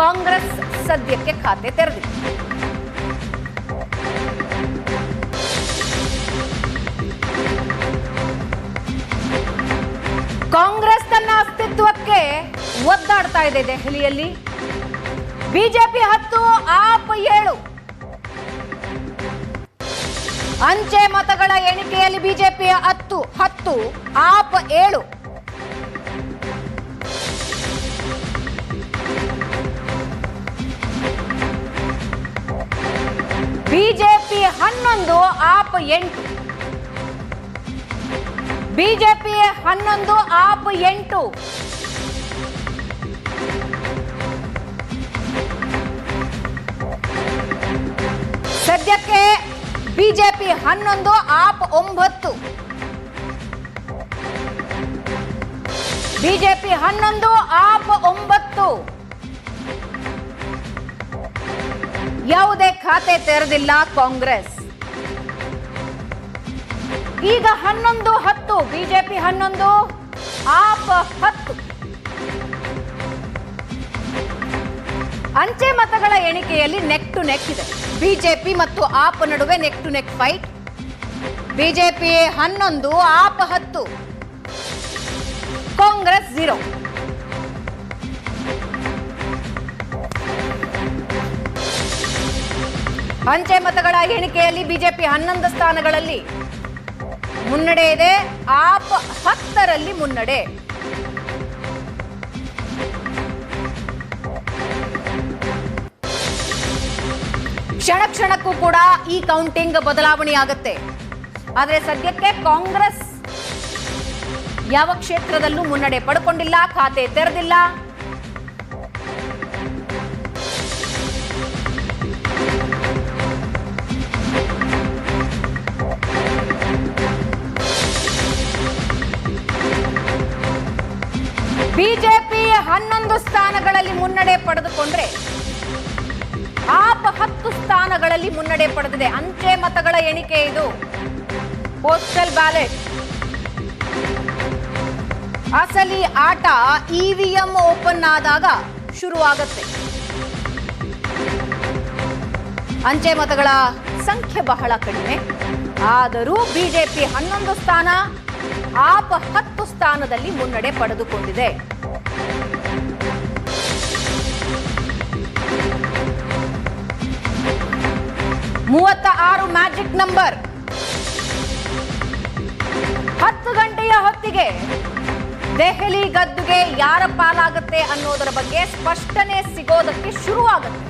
ಕಾಂಗ್ರೆಸ್ ಸದ್ಯಕ್ಕೆ ಖಾತೆ ತೆರೆದಿದೆ. ಕಾಂಗ್ರೆಸ್ ತನ್ನ ಅಸ್ತಿತ್ವಕ್ಕೆ ಒದ್ದಾಡ್ತಾ ಇದೆ ದೆಹಲಿಯಲ್ಲಿ. ಬಿಜೆಪಿ ಹತ್ತು, ಆಪ್ ಏಳು. ಅಂಚೆ ಮತಗಳ ಎಣಿಕೆಯಲ್ಲಿ ಬಿಜೆಪಿಯ ಹತ್ತು ಹತ್ತು, ಆಪ್ ಏಳು. ಬಿಜೆಪಿ ಹನ್ನೊಂದು, ಆಪ್ ಎಂಟು. ಬಿಜೆಪಿ ಹನ್ನೊಂದು, ಆಪ್ ಎಂಟು. ಸದ್ಯಕ್ಕೆ ಬಿಜೆಪಿ ಹನ್ನೊಂದು, ಆಪ್ ಒಂಬತ್ತು. ಬಿಜೆಪಿ ಹನ್ನೊಂದು, ಆಪ್ ಒಂಬತ್ತು. ಯಾವುದೇ ಖಾತೆ ತೆರೆದಿಲ್ಲ ಕಾಂಗ್ರೆಸ್. ಈಗ ಹನ್ನೊಂದು ಹತ್ತು, ಬಿಜೆಪಿ ಹನ್ನೊಂದು, ಆಪ್ ಹತ್ತು. ಅಂಚೆ ಮತಗಳ ಎಣಿಕೆಯಲ್ಲಿ ನೆಕ್ ಟು ನೆಕ್ ಇದೆ. ಬಿಜೆಪಿ ಮತ್ತು ಆಪ್ ನಡುವೆ neck to neck fight. BJP ಹನ್ನೊಂದು, ಆಪ್ ಹತ್ತು. ಕಾಂಗ್ರೆಸ್ ಝೀರೋ. ಅಂಚೆ ಮತಗಳ ಎಣಿಕೆಯಲ್ಲಿ ಬಿಜೆಪಿ ಹನ್ನೊಂದು ಸ್ಥಾನಗಳಲ್ಲಿ. ಮುನ್ನಡೆ ಇದೆ. ಆಪ್ ಹತ್ತರಲ್ಲಿ ಮುನ್ನಡೆ. ಕ್ಷಣ ಕ್ಷಣಕ್ಕೂ ಕೂಡ ಈ ಕೌಂಟಿಂಗ್ ಬದಲಾವಣೆ ಆಗುತ್ತೆ. ಆದರೆ ಸದ್ಯಕ್ಕೆ ಕಾಂಗ್ರೆಸ್ ಯಾವ ಕ್ಷೇತ್ರದಲ್ಲೂ ಮುನ್ನಡೆ ಪಡ್ಕೊಂಡಿಲ್ಲ, ಖಾತೆ ತೆರೆದಿಲ್ಲ. ಬಿಜೆಪಿ ಹನ್ನೊಂದು ಸ್ಥಾನಗಳಲ್ಲಿ ಮುನ್ನಡೆ ಪಡೆದುಕೊಂಡ್ರೆ ಆಪ್ ಹತ್ತು ಸ್ಥಾನಗಳಲ್ಲಿ ಮುನ್ನಡೆ ಪಡೆದಿದೆ. ಅಂಚೆ ಮತಗಳ ಎಣಿಕೆ ಇದು. ಪೋಸ್ಟಲ್ ಬ್ಯಾಲೆಟ್ ಅಸಲಿ ಆಟ ಇವಿಎಂ ಓಪನ್ ಆದಾಗ ಶುರುವಾಗುತ್ತೆ. ಅಂಚೆ ಮತಗಳ ಸಂಖ್ಯೆ ಬಹಳ ಕಡಿಮೆ. ಆದರೂ ಬಿಜೆಪಿ ಹನ್ನೊಂದು ಸ್ಥಾನ ಆಪ್ ಹತ್ತು ಸ್ಥಾನದಲ್ಲಿ ಮುನ್ನಡೆ ಪಡೆದುಕೊಂಡಿದೆ. ಮೂವತ್ತ ಆರು ಮ್ಯಾಜಿಕ್ ನಂಬರ್. ಹತ್ತು ಗಂಟೆಯ ಹೊತ್ತಿಗೆ ದೆಹಲಿ ಗದ್ದುಗೆ ಯಾರ ಪಾಲಾಗುತ್ತೆ ಅನ್ನೋದರ ಬಗ್ಗೆ ಸ್ಪಷ್ಟನೆ ಸಿಗೋದಕ್ಕೆ ಶುರುವಾಗುತ್ತೆ.